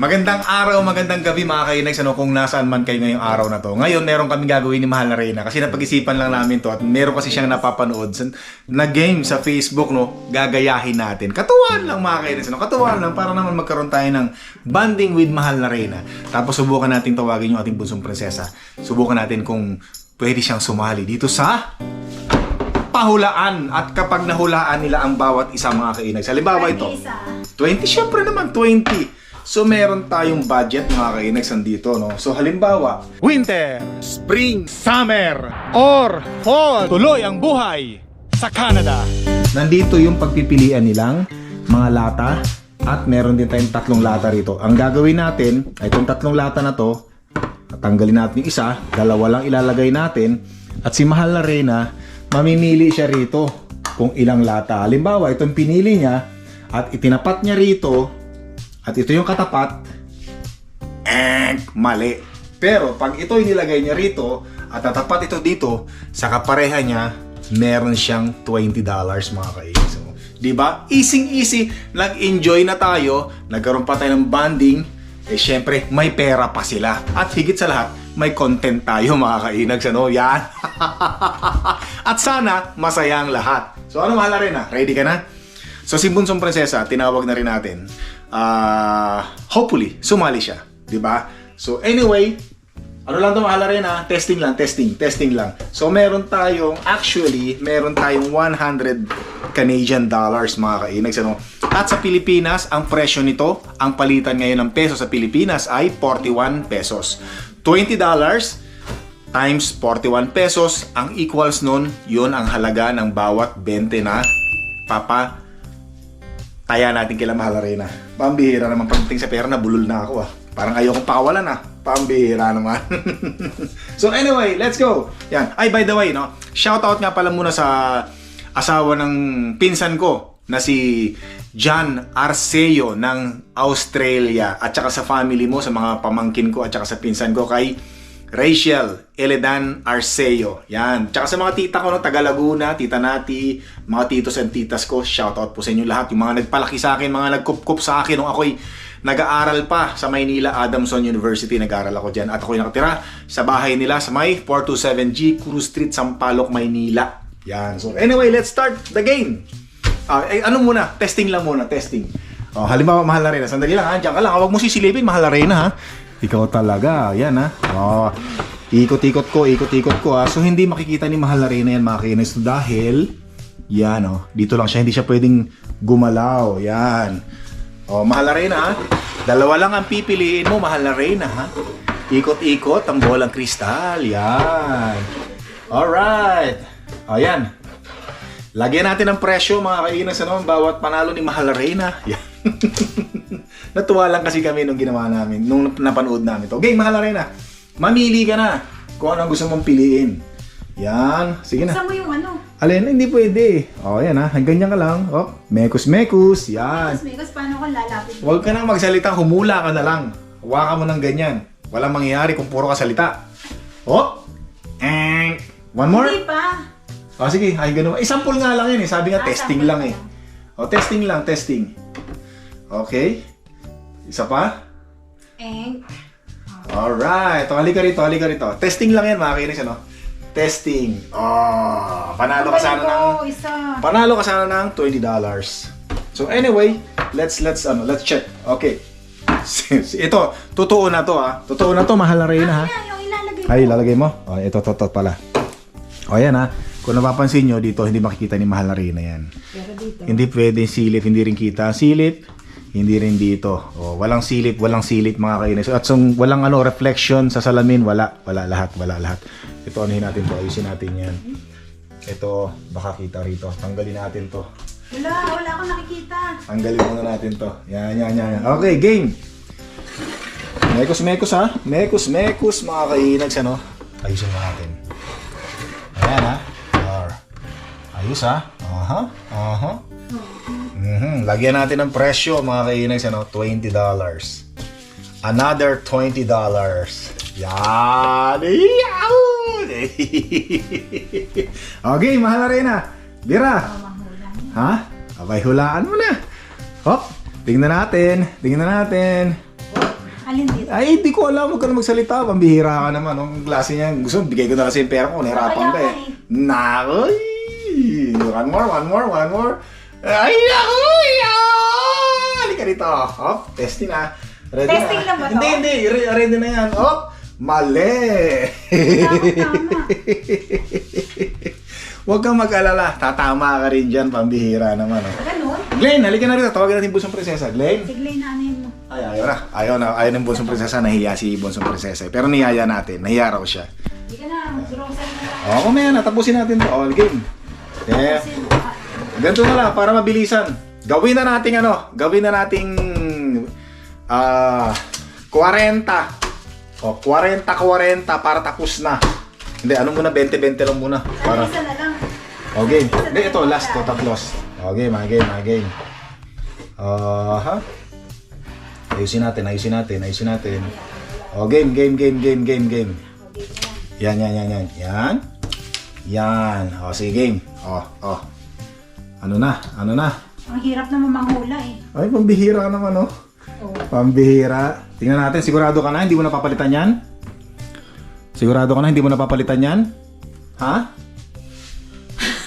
Magandang araw, magandang gabi mga kainags, ano, kung nasaan man kayo ngayong araw na to. Ngayon, meron kami gagawin ni Mahal na Reyna kasi napag-isipan lang namin to at meron kasi siyang napapanood sa, na game sa Facebook, no, gagayahin natin. Katuwaan lang mga kainags, ano, katuwaan lang para naman magkaroon tayo ng banding with Mahal na Reyna. Tapos subukan natin tawagin yung ating bunsong prinsesa. Subukan natin kung pwede siyang sumali dito sa pahulaan at kapag nahulaan nila ang bawat isa mga kainags. Halimbawa ito. 20, syempre naman, 20. So, meron tayong budget mga kainags dito, no? So, halimbawa, Winter, Spring, Summer, or Fall. Tuloy ang buhay sa Canada. nandito yung pagpipilian nilang mga lata at meron din tayong tatlong lata rito. Ang gagawin natin, ay itong tatlong lata na to, tanggalin natin yung isa, dalawa lang ilalagay natin, at si Mahal na Reyna, mamimili siya rito kung ilang lata. Halimbawa, itong pinili niya, at itinapat niya rito, at ito yung katapat, eh, mali. Pero pag ito nilagay niya rito at tatapat ito dito, sa kapareha niya, meron siyang $20 mga kainis. So, di ba? Easy easy, nag-enjoy na tayo, nagkaroon pa tayo ng bonding, eh syempre, may pera pa sila. At higit sa lahat, may content tayo mga kainags. Ano? Yan. At sana, masaya ang lahat. So ano mahal na rin ah? Ready ka na? So si Bunsong Prinsesa, tinawag na rin natin. Ah, hopefully, sumali siya. ba? So anyway, ano lang to mahal na rin ah? Testing lang, testing, testing lang. So meron tayong, actually, meron tayong 100 Canadian dollars mga kainags. Ano? At sa Pilipinas, ang presyo nito, ang palitan ngayon ng peso sa Pilipinas ay 41 pesos. 20 dollars times 41 pesos, ang equals nun, yun ang halaga ng bawat 20 na papa taya natin kila Mahal Arena. Pambihira naman pagdating sa pera na bulol na ako ah. Parang ayokong pakawalan ah. Pambihira naman. so anyway, let's go. Yan. Ay, by the way, no? Shout out nga pala muna sa asawa ng pinsan ko na si John Arceo ng Australia at saka sa family mo, sa mga pamangkin ko at saka sa pinsan ko kay Rachel Eledan Arceo. Yan. Tsaka sa mga tita ko no, taga Laguna, tita Nati, mga titos and titas ko, shout out po sa inyo lahat. Yung mga nagpalaki sa akin, mga nagkup-kup sa akin nung ako'y nag-aaral pa sa Maynila Adamson University. Nag-aaral ako dyan. At ako'y nakatira sa bahay nila sa may 427G Cruz Street, Sampaloc, Maynila. Yan. So anyway, let's start the game. Ah, eh, ano muna? Testing lang muna, testing. Oh, halimbawa, mahal na rin. Sandali lang, ha? Diyan ka lang. Huwag mo sisilipin, mahal na rin, ha? Ikaw talaga. Yan, ha? Oh, ikot-ikot ko, ikot-ikot ko, ha? So, hindi makikita ni Mahal na rin yan, mga kinis. Dahil, yan, oh. Dito lang siya. Hindi siya pwedeng gumalaw. Yan. Oh, Mahal na rin, ha? Dalawa lang ang pipiliin mo, Mahal na rin, ha? Ikot-ikot ang bolang kristal. Yan. Alright. O, yan. Lagyan natin ng presyo mga kainas ano, bawat panalo ni Mahal Reyna. Yan. Natuwa lang kasi kami nung ginawa namin, nung napanood namin to. Okay, Mahal Reyna, mamili ka na kung ano gusto mong piliin. Yan, sige na. Saan mo yung ano? Alin, hindi pwede. O, yan ha, ganyan ka lang. O, mekus-mekus, yan. Tapos Megas, paano ko lalapit? Huwag ka nang magsalita, humula ka na lang. Hawakan mo ng ganyan. Walang mangyayari kung puro ka salita. O, eh, one more. Hindi pa. O sige, ay ganun. Eh, sample nga lang yun eh. Sabi nga, Ah, testing lang eh. O, testing lang, testing. Okay. Isa pa? Eh, Alright. O, halika rito, halika rito. Testing lang yan, mga kinis, ano? Testing. Oh, panalo ka sana ng... isa. Panalo ka sana ng $20. So anyway, let's let's ano, let's check. Okay. ito, totoo na to ha. Totoo na to, mahal na Reyna ha. Yan, yung ilalagay Ay, lalagay mo? O, ito, ito, ito pala. O, yan ha. Kung napapansin nyo, dito hindi makikita ni Mahal na Reyna yan. Pero dito. Hindi pwede silip, hindi rin kita. Silip, hindi rin dito. O, walang silip, walang silip mga kainis. At sung walang ano, reflection sa salamin, wala. Wala lahat, wala lahat. Ito, anuhin natin to. Ayusin natin yan. Ito, baka kita rito. Tanggalin natin to. Wala, wala akong nakikita. Tanggalin muna natin to. Yan, yan, yan. yan. Okay, game. Mekos, mekos ha. Mekos, mekos mga kainags ano. Ayusin natin. Ayan ha. Ayos ha. Aha, aha. Mhm. Lagyan natin ng presyo mga kainags ano. $20. Another $20. Yan. Okay, mahal na rin ha. Bira. Oh. Ha? Abay, hulaan mo na. Hop, tingnan natin. Tingnan natin. Alin dito? Ay, hindi ko alam. Huwag ka na magsalita. Pambihira ka naman. Ang klase niya. Gusto, bigay ko na kasi yung pera ko. Nahirapan ka eh. Nakoy! One more, one more, one more. Ay, nakoy! Ah! Halika dito. Hop, testing na. Ready Testing na. lang ba to? Hindi, hindi. Re- Ready na yan. Hop! Mali! Tama. Huwag kang mag-alala. Tatama ka rin dyan. Pambihira naman. Oh. Ganun? Glenn, halika na rito. Tawagan natin yung busong prinsesa. Glenn. Siglay na ano yun mo. Ay, ayaw na. Ayaw na. Ayaw ng Bonsong Prinsesa. Nahiya si Bonsong Prinsesa. Pero niyaya natin. Nahiya raw siya. Hindi ka na, mag-grocery na lang. Oo, kumaya na. Tapusin natin to. All game. Yeah. Ah, Ganito na lang. Para mabilisan. Gawin na nating ano. Gawin na nating ah 40. O, 40-40 para tapos na. Hindi, ano muna? 20-20 lang muna. Para. Isa na lang. O, game. Hindi, ito. Last to. Taplos. O, game. game. ah, game. Ah, ha? Ayusin natin, ayusin natin, ayusin natin. O, game, game, game, game, game, game. Yan, yan, yan, yan. Yan. Yan. O, sige, game. O, o. Ano na? Ano na? Ang hirap naman manghula eh. Ay, pambihira ka naman, oh. Oh. Pambihira. Tingnan natin, sigurado ka na, hindi mo napapalitan yan? Sigurado ka na, hindi mo napapalitan yan? Ha?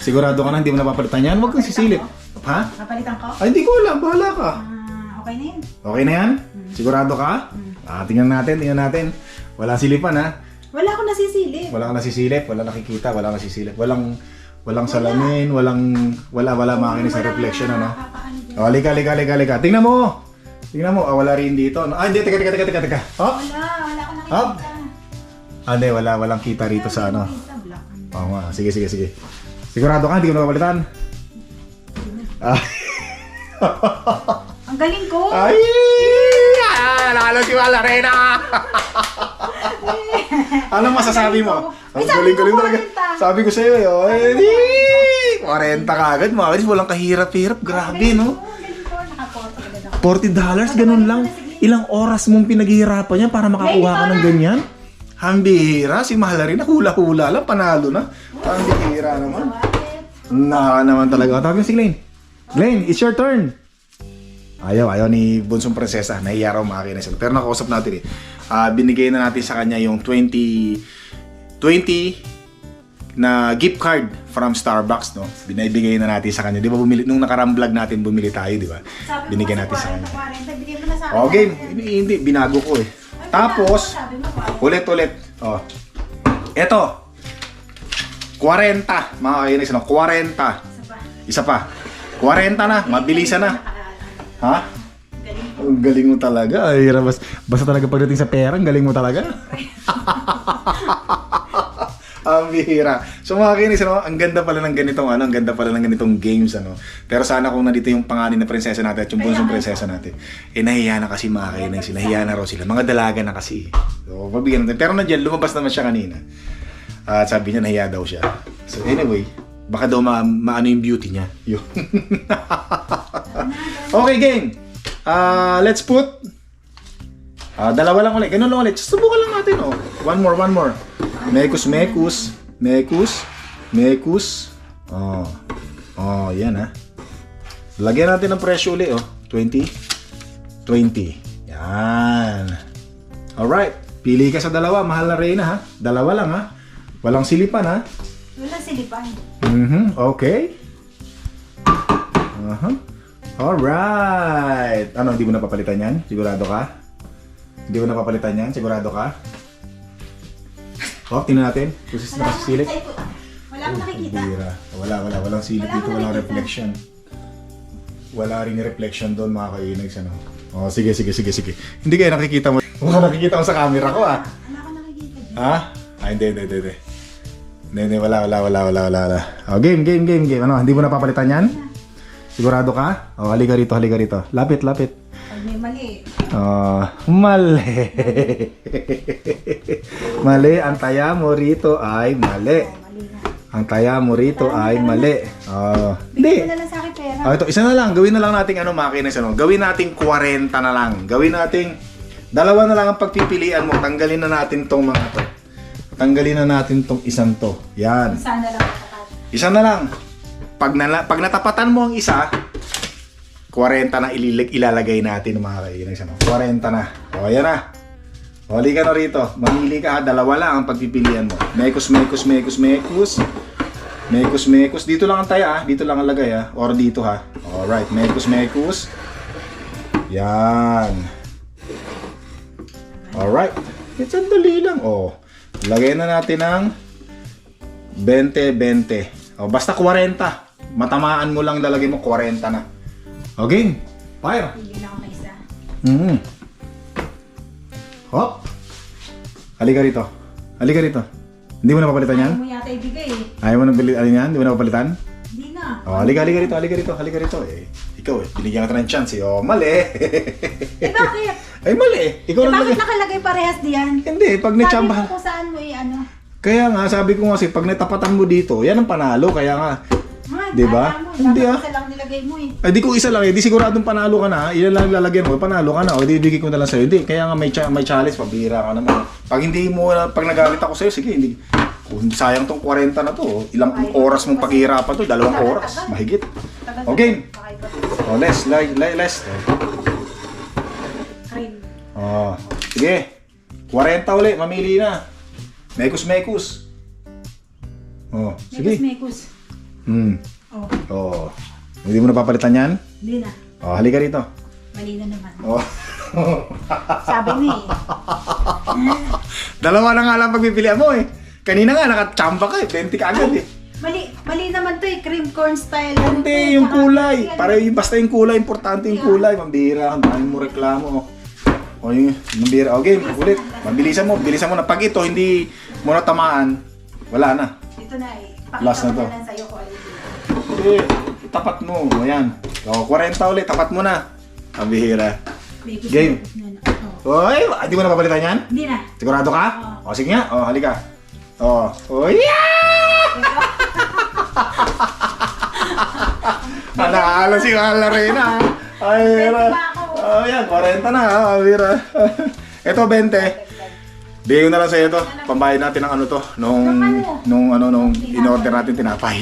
Sigurado ka na, hindi mo napapalitan yan? Huwag kang sisilip. Ha? Napalitan ko? Ay, hindi ko alam. Bahala ka. Ah, okay na yun. Okay na yan? Sigurado ka? Ah, tingnan natin, tingnan natin. Wala silipan, ha? Wala akong nasisilip. Wala kang nasisilip, wala nakikita, wala kang nasisilip. Walang, walang salamin, walang, wala, wala makinig sa reflection, ano? O, halika, halika, halika, halika. Tingnan mo! Tingnan mo, ah, wala rin dito. No? Ah, hindi, teka, teka, teka, teka, teka. Oh? Wala, wala Up. nakikita. Ah, hindi, wala, walang kita rito sa ano. Oo nga, sige, sige, sige. Sigurado ka, hindi ko napapalitan? Ah. Ang galing ko! Ay! Lalo si Valerina! ano masasabi mo? Ang galing-galing talaga. 40. Sabi ko sa'yo, eh, oh, eh, di! 40 ka agad, mga kalis, walang kahirap-hirap. Grabe, no? Ang galing ko, nakapoto agad ako. $40 ganun lang. Ilang oras mong pinaghihirapan yan para makakuha ka ng ganyan? Hambihira, si Mahalari na hula-hula lang, panalo na. Hambihira naman. Bakit? Na naman talaga. Mo si Glenn. Glenn, it's your turn. Ayaw, ayaw ni Bunsong Prinsesa. Nahiya raw makikinig sila. Pero nakausap natin eh. Ah, binigay na natin sa kanya yung 20 20 na gift card from Starbucks, no? Binibigay na natin sa kanya. Di ba bumili, nung nakarang vlog natin, bumili tayo, di ba? Binigay natin sa kanya. 40, 40, bigay mo na sa akin. Oh, game. Hindi, binago ko eh. Tapos, sabi mo, wow. ulit, ulit. Oh. Eto. 40. Mga kainis, no? 40. Isa pa. Isa pa. 40 na. Mabilisan na. Ha? Galing. Ang galing mo talaga. Ay, bas, basta talaga pagdating sa pera, ang galing mo talaga. ang bihira. So mga kinis, ano, ang ganda pala ng ganitong ano, ang ganda pala ng ganitong games ano. Pero sana kung nandito yung panganin na prinsesa natin at yung bunsong prinsesa natin, eh nahiya na kasi mga kinis, nahiya na raw sila. Mga dalaga na kasi. So, pabigyan natin. Pero nandiyan, lumabas naman siya kanina. At sabi niya, nahiya daw siya. So anyway, baka daw ma maano yung beauty niya. Yun. okay, game. Ah, let's put Ah, dalawa lang ulit. Ganun lang ulit. Subukan lang natin, oh. One more, one more. Mekus, mekus, mekus, mekus. Oh. Oh, yan ha. Lagyan natin ng presyo ulit, oh. 20. 20. Yan. Alright. Pili ka sa dalawa. Mahal na Reyna, ha. Dalawa lang, ha. Walang silipan, ha. Wala silipan. Mhm, okay. Aha. Alright. Ano, hindi mo napapalitan yan? Sigurado ka? Hindi mo napapalitan yan? Sigurado ka? Oh, tingnan natin. Kung sis nakasilip. nakikita. Wala akong nakikita. Bira. Wala, wala. Walang silip Wala dito. akong Walang nakikita. reflection. Wala rin reflection doon, mga kainags. Ano? Oh, sige, sige, sige, sige. Hindi kayo nakikita mo. Mukha nakikita mo sa camera ko, ah. Wala akong nakikita. Ha? Ah, hindi, hindi, hindi, hindi. Hindi, hindi, wala, wala, wala, wala, wala, wala. Oh, game, game, game, game. Ano, hindi mo napapalitan yan? Sigurado ka? Oh, halika rito, halika rito. Lapit, lapit. Pag may mali. Oh, mali. mali, ang taya mo rito ay mali. Mali na. Ang taya mo rito ay mali. Oh, Bigyan mo hindi. na lang sa akin pera. Oh, ito, isa na lang. Gawin na lang nating ano, makinis, ano. Gawin nating 40 na lang. Gawin nating, dalawa na lang ang pagpipilian mo. Tanggalin na natin tong mga to. Tanggalin na natin tong isang to. Yan. Sana lang. Isa na lang. Pag, nala, pag natapatan mo ang isa, 40 na ililig, ilalagay natin mga kainis. Ano? 40 na. O, ayan na. O, halika na rito. Mamili ka ha. Dalawa lang ang pagpipilian mo. Mekos, mekos, mekos, mekos. Mekos, mekos. Dito lang ang taya ha. Dito lang ang lagay ha. Or dito ha. Alright. Mekos, mekos. Yan. Alright. It's sandali lang. O. Lagay na natin ng 20-20. O, basta 40. Matamaan mo lang lalagay mo 40 na. Okay. Fire. Hindi na ako may isa. Mm. Hop. Halika rito. Halika rito. Hindi mo na papalitan yan? Ayaw mo yata ibigay eh. Ayaw mo na bili ano yan? Hindi mo na papalitan? Hindi na. Oh, halika, halika rito, halika rito, halika rito. Eh, ikaw eh, binigyan kita ng chance eh. Oh, mali. Eh bakit? Ay, mali. Ikaw Eh na bakit lagay. nakalagay parehas diyan? Hindi, pag Sabi natsambahan. mo kung saan mo eh ano. Kaya nga, sabi ko nga kasi, pag natapatan mo dito, yan ang panalo. Kaya nga, Di ba? Hindi, ah. isa lang nilagay mo eh. ay di ko isa lang eh, di siguradong panalo ka na. Ilan lang lalagyan mo, panalo ka na. O di bigay ko na lang sa'yo. Hindi, kaya nga may, cha- may challenge, pabira ka naman. Pag hindi mo, pag nagalit ako sa'yo, sige, hindi. Kung sayang tong 40 na to, ilang oras mong paghihirapan to, dalawang oras, mahigit. Tagal- Okay. Bakit ba? O, les, les, les, les. Cream. Oh, sige. 40 uli, mamili na. Mekus, mekus. Oh, Mekus, sige. mekus. Hmm. Oh, Oh. Hindi mo na papalitan yan? hindi na. Oh, halika rito. Mali na naman. Oh. Sabi mo eh. Dalawa na nga lang pagpipilian mo eh. Kanina nga, nakachamba ka eh. 20 ka agad eh. Mali, mali naman to eh. Cream corn style. Hindi, yung kulay. Para yung, basta yung kulay, importante yung kulay. Mambira, ang dami mo reklamo. O yung mambira. Okay, ulit. Mabilisan mo, bilisan mo na. Pag ito, hindi mo natamaan, wala na. Ito na eh. Last na Pakita to. ko na lang sa'yo alin yun. Hindi, tapat mo. Ayan. O, 40 ulit, tapat mo na. Ang bihira. Game. mekus na. Oy, hindi mo na papalitan yan? Hindi na. Sigurado ka? O, sige nga. O, halika. O, o, yeah! Ah, Nakakala si Kala Reyna. Ay, ako? Oh, yan, 40 na. ah, mira. Ito, 20. Ko na lang sa ito. Pambayad natin ng ano to. Nung, Ng ano? nung, ano, nung in-order natin tinapay.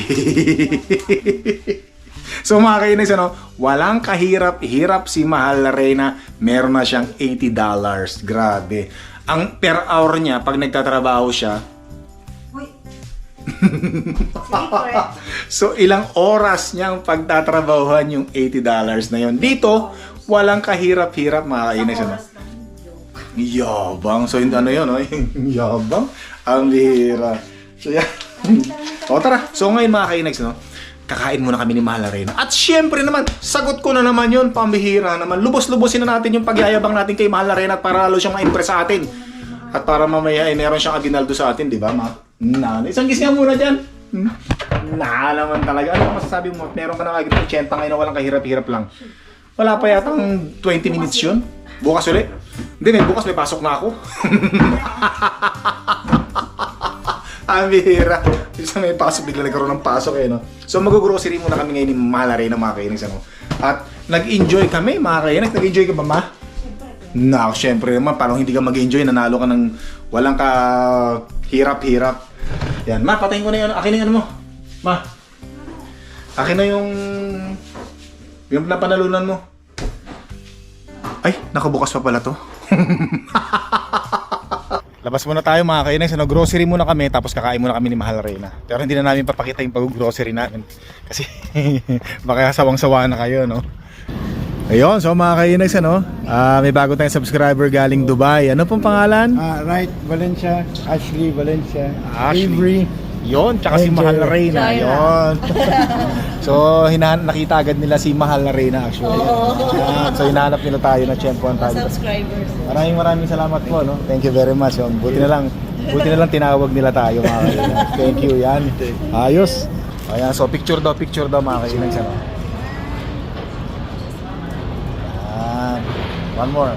so mga kainis, ano, walang kahirap-hirap si Mahal na Reyna. Meron na siyang $80. Grabe. Ang per hour niya, pag nagtatrabaho siya. So, ilang oras niyang pagtatrabahuhan yung $80 na yon. Dito, walang kahirap-hirap mga kainis. Ano? Yabang. So, yung ano yun, no? Yung Yabang. Ang bihira. So, yan. o, tara. So, ngayon mga kainex, no? Kakain muna kami ni Mahal Arena. At syempre naman, sagot ko na naman yun, pambihira naman. Lubos-lubosin na natin yung pagyayabang natin kay Mahal Arena at para lalo siyang ma-impress sa atin. At para mamaya, eh, meron siyang aginaldo sa atin, di ba, ma? Na, isang kiss nga muna dyan. Hmm? Na naman talaga. Ano ang masasabi mo? Meron ka na agad 80 ngayon na walang kahirap-hirap lang. Wala pa yata 20 minutes yun. Bukas ulit. Hindi, may bukas may pasok na ako. Ang bihira. Bisa may pasok, bigla nagkaroon ng pasok eh, no? So mag-grocery muna kami ngayon ni Mahal rin ng mga kainis, ano? At nag-enjoy kami, mga kainis. Nag-enjoy ka ba, ma? Na, syempre naman, parang hindi ka mag-enjoy, nanalo ka ng walang ka hirap-hirap. Yan, ma, patayin ko na yun. Akin na ano mo. Ma. Akin na yung yung napanalunan mo. Ay, nakabukas pa pala to. Labas muna tayo mga kainis. Ano, grocery muna kami tapos kakain muna kami ni Mahal Reyna. Pero hindi na namin papakita yung pag-grocery namin. Kasi baka sawang-sawa na kayo, no? Ayun, so mga kainis, ano? ah, may bago tayong subscriber galing Dubai. Ano pong pangalan? Ah, right, Valencia, Ashley Valencia, Ashley. Avery. Yon, tsaka si Mahal na Jaira. Reyna. Yon. so, hinahan nakita agad nila si Mahal na Reyna actually. Yan. So, hinahanap nila tayo na tiyempohan tayo. subscribers. Maraming maraming salamat po, no? Thank you very much. Yon. Buti na lang, buti na lang tinawag nila tayo mga kainan. Thank you, yan. Ayos. Ayan, so picture daw, picture daw mga kainan? Yan. One more.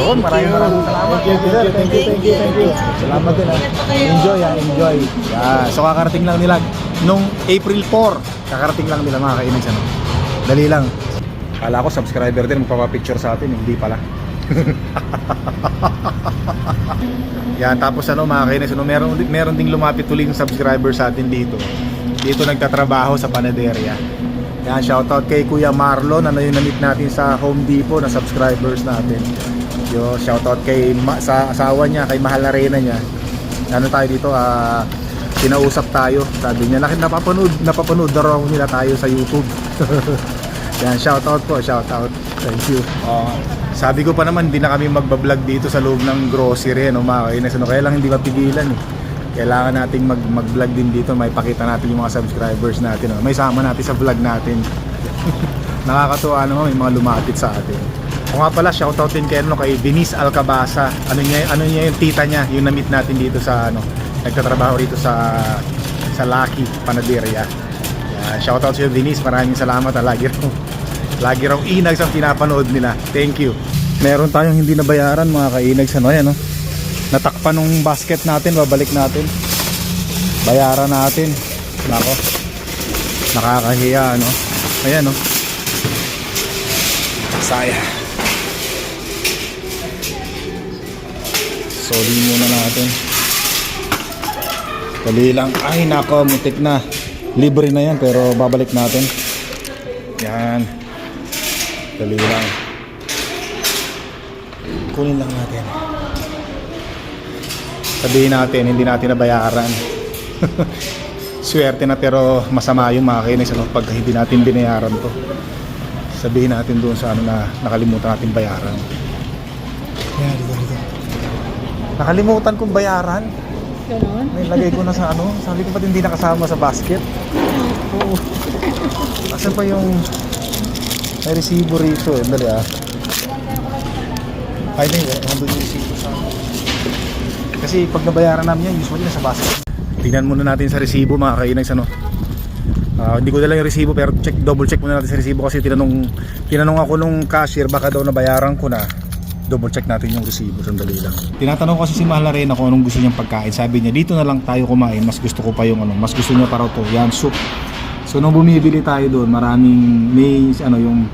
Yun, maraming maraming salamat. Thank you, thank you, thank you, thank you, thank you. Salamat din kayo. Enjoy ha, enjoy. Yeah. So kakarating lang nila nung April 4. Kakarating lang nila mga kainis ano. Dali lang. Kala ko subscriber din magpapapicture sa atin, hindi pala. Yan, tapos ano mga kainis, ano, meron, meron ding lumapit uling subscriber sa atin dito. Dito nagtatrabaho sa panaderia. Yan, shoutout kay Kuya Marlon, ano yung na-meet natin sa Home Depot na subscribers natin. Yo, shoutout kay ma- sa asawa niya, kay Mahal na Reyna niya. Ano tayo dito, ah kinausap tayo. Sabi niya, nakit napapanood, napapanood na raw nila tayo sa YouTube. Yan, shoutout po, shoutout. Thank you. Oh, sabi ko pa naman, hindi na kami magbablog dito sa loob ng grocery, no, mga kainis. Ano, kaya lang hindi mapigilan eh. Kailangan nating mag, mag-vlog din dito, may pakita natin yung mga subscribers natin. No? May sama natin sa vlog natin. Nakakatuwa naman, may mga lumapit sa atin. O nga pala, shoutout din kay, ano, kay Denise Alcabasa. Ano niya, ano niya yung tita niya, yung na-meet natin dito sa, ano, nagtatrabaho rito sa sa Lucky Panaderia. Yan, shoutout sa Denise, maraming salamat. ah. Lagi raw, lagi raw inags ang pinapanood nila. Thank you. Meron tayong hindi nabayaran mga kainags ano yan no. Natakpan nung basket natin, babalik natin. Bayaran natin. Nako. Nakakahiya ano. Ayan no. Saya. Sorry muna natin. Dali lang. Ay nako, mutik na. Libre na yan pero babalik natin. Yan. Dali lang. Kunin lang natin. Sabihin natin, hindi natin nabayaran. Swerte na pero masama yung mga kainis ano, pag hindi natin binayaran to. Sabihin natin doon sa ano na nakalimutan natin bayaran. Nakalimutan kong bayaran. Ganon? May lagay ko na sa ano. Sabi ko ba't hindi nakasama sa basket? Oo. Asan pa yung may resibo rito eh. Dali ah. Ay, hindi. Nandun yung resibo sa Kasi pag nabayaran namin yan, usually nasa basket. Tingnan muna natin sa resibo mga kainags ano. Ah, hindi ko dala yung resibo pero check double check muna natin sa resibo kasi tinanong tinanong ako nung cashier baka daw nabayaran ko na double check natin yung resibo sandali lang. Tinatanong kasi si Mahal Arena kung anong gusto niyang pagkain. Sabi niya dito na lang tayo kumain mas gusto ko pa yung ano mas gusto niya pa raw to yan soup. So nung bumibili tayo doon maraming may ano yung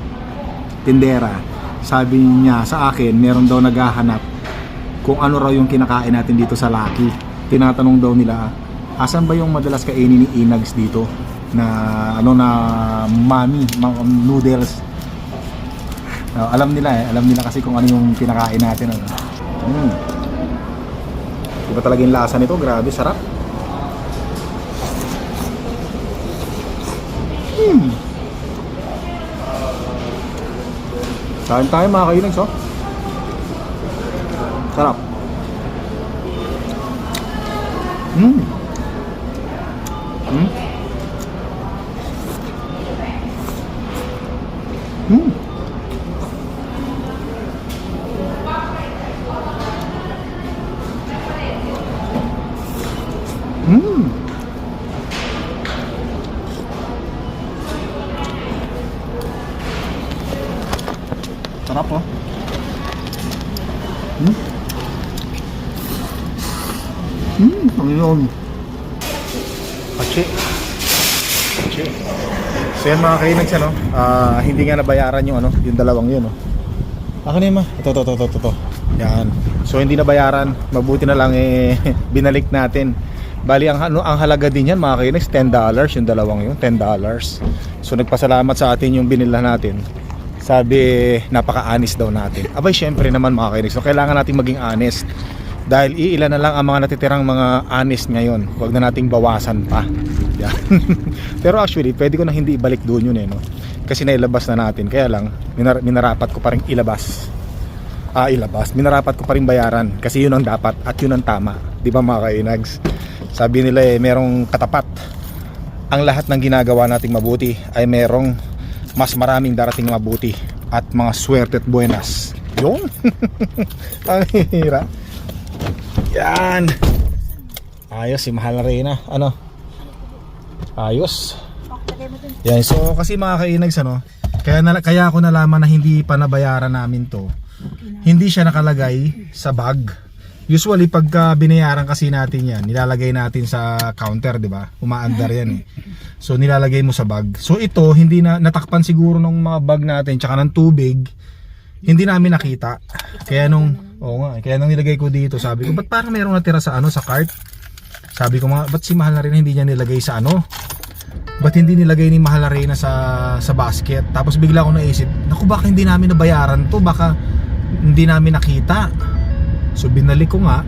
tindera. Sabi niya sa akin meron daw naghahanap kung ano raw yung kinakain natin dito sa Lucky. Tinatanong daw nila asan ba yung madalas kainin ni Inags dito? Na ano na mami noodles Ah, alam nila eh alam nila kasi kung ano yung kinakain natin ano. Mm. Iba talaga yung lasa nito grabe sarap Hmm. Kain tayo mga kainags oh. Sarap. Hmm. Hmm. Hmm. So yan mga kainags ano, ah, hindi nga nabayaran yung ano, yung dalawang yun oh. Ako na ma. Ito, ito, ito, ito, ito. Yan. So hindi nabayaran, mabuti na lang eh binalik natin. Bali ang ano ang halaga din yan mga kainags, $10 yung dalawang yun, $10. So nagpasalamat sa atin yung binila natin. Sabi napaka-honest daw natin. Abay syempre naman mga kainags, so kailangan natin maging honest. Dahil iilan na lang ang mga natitirang mga honest ngayon. Huwag na nating bawasan pa. Yan. Pero actually, pwede ko na hindi ibalik doon yun eh. No? Kasi nailabas na natin. Kaya lang, minar- minarapat ko pa rin ilabas. Ah, ilabas. Minarapat ko pa rin bayaran. Kasi yun ang dapat at yun ang tama. Di ba mga kainags? Sabi nila eh, merong katapat. Ang lahat ng ginagawa nating mabuti ay merong mas maraming darating mabuti at mga swerte at buenas. Yun. ang hira. Yan. Ayos si Mahal na Reyna. Ano? Ayos. Yan. So kasi mga kainags ano, kaya, na, kaya ako nalaman na hindi pa nabayaran namin to. Hindi siya nakalagay sa bag. Usually pagka binayaran kasi natin yan, nilalagay natin sa counter, 'di ba? Umaandar yan eh. So nilalagay mo sa bag. So ito hindi na natakpan siguro ng mga bag natin tsaka ng tubig. Hindi namin nakita. Kaya nung oo nga, eh, kaya nung nilagay ko dito, sabi ko, "Ba't parang merong natira sa ano sa cart?" Sabi ko, "Mga ba't si Mahal na rin hindi niya nilagay sa ano?" ba't hindi nilagay ni Mahal Arena sa, sa basket? Tapos bigla ko naisip, naku baka hindi namin nabayaran to, baka hindi namin nakita. So binalik ko nga,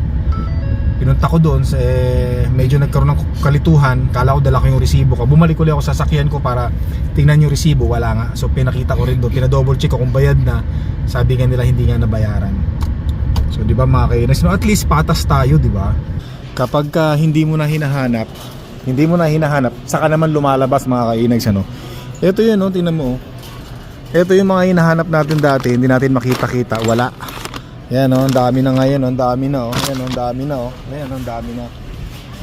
pinunta ko doon, sa, eh, medyo nagkaroon ng kalituhan, kala ko dala ko yung resibo ko. Bumalik ulit ako sa sasakyan ko para tingnan yung resibo, wala nga. So pinakita ko rin doon, pinadouble check ko kung bayad na. Sabi nga nila hindi nga nabayaran. So di ba mga kainis, no, at least patas tayo, di ba? Kapag ka hindi mo na hinahanap, hindi mo na hinahanap, saka naman lumalabas mga kainags ano. Ito yun, no, tingnan mo. oh. Ito yung mga hinahanap natin dati, hindi natin makita-kita, wala. Yan oh, ang dami na ngayon, oh, ang dami na oh. Yan oh, ang dami na oh. Yan ang dami na.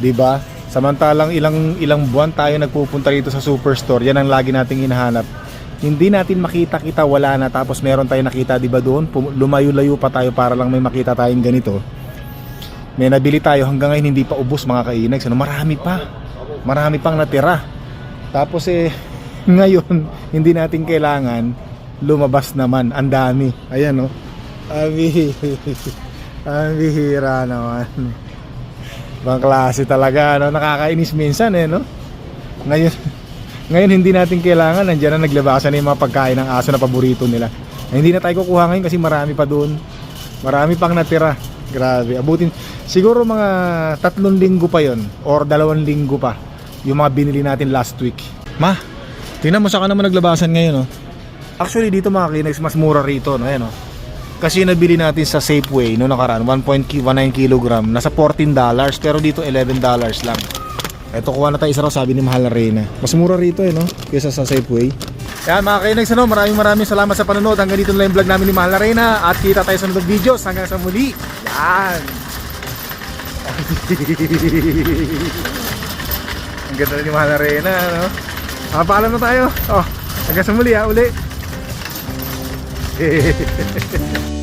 'Di ba? Samantalang ilang ilang buwan tayo nagpupunta rito sa superstore, yan ang lagi nating hinahanap. Hindi natin makita-kita, wala na tapos meron tayong nakita 'di ba doon? Lumayo-layo pa tayo para lang may makita tayong ganito. May nabili tayo hanggang ngayon hindi pa ubos mga kainags. Ano, marami pa. Marami pang natira. Tapos eh ngayon hindi natin kailangan lumabas naman. Ang dami. Ayan oh. Bihi- ang bihira naman. Ibang klase talaga, no? Nakakainis minsan, eh, no? Ngayon, ngayon hindi natin kailangan, nandiyan na naglabasan na yung mga pagkain ng aso na paborito nila. Eh, hindi na tayo kukuha ngayon kasi marami pa doon. Marami pang natira. Grabe, abutin. Siguro mga tatlong linggo pa yon or dalawang linggo pa yung mga binili natin last week. Ma, tingnan mo saka naman naglabasan ngayon, no? Actually, dito mga kinags, mas mura rito, no? Ayan, no? Kasi yung nabili natin sa Safeway no nakaraan 1.19 kg nasa 14 dollars pero dito 11 dollars lang. Ito kuha na tayo isa raw sabi ni Mahal Arena. Mas mura rito eh no kaysa sa Safeway. Yan mga kainags ano, maraming maraming salamat sa panonood. Hanggang dito na lang yung vlog namin ni Mahal Arena at kita tayo sa sunod videos hanggang sa muli. Yan. Ang ganda ni Mahal Arena no. Ah, paalam na tayo. Oh, hanggang sa muli ha, uli.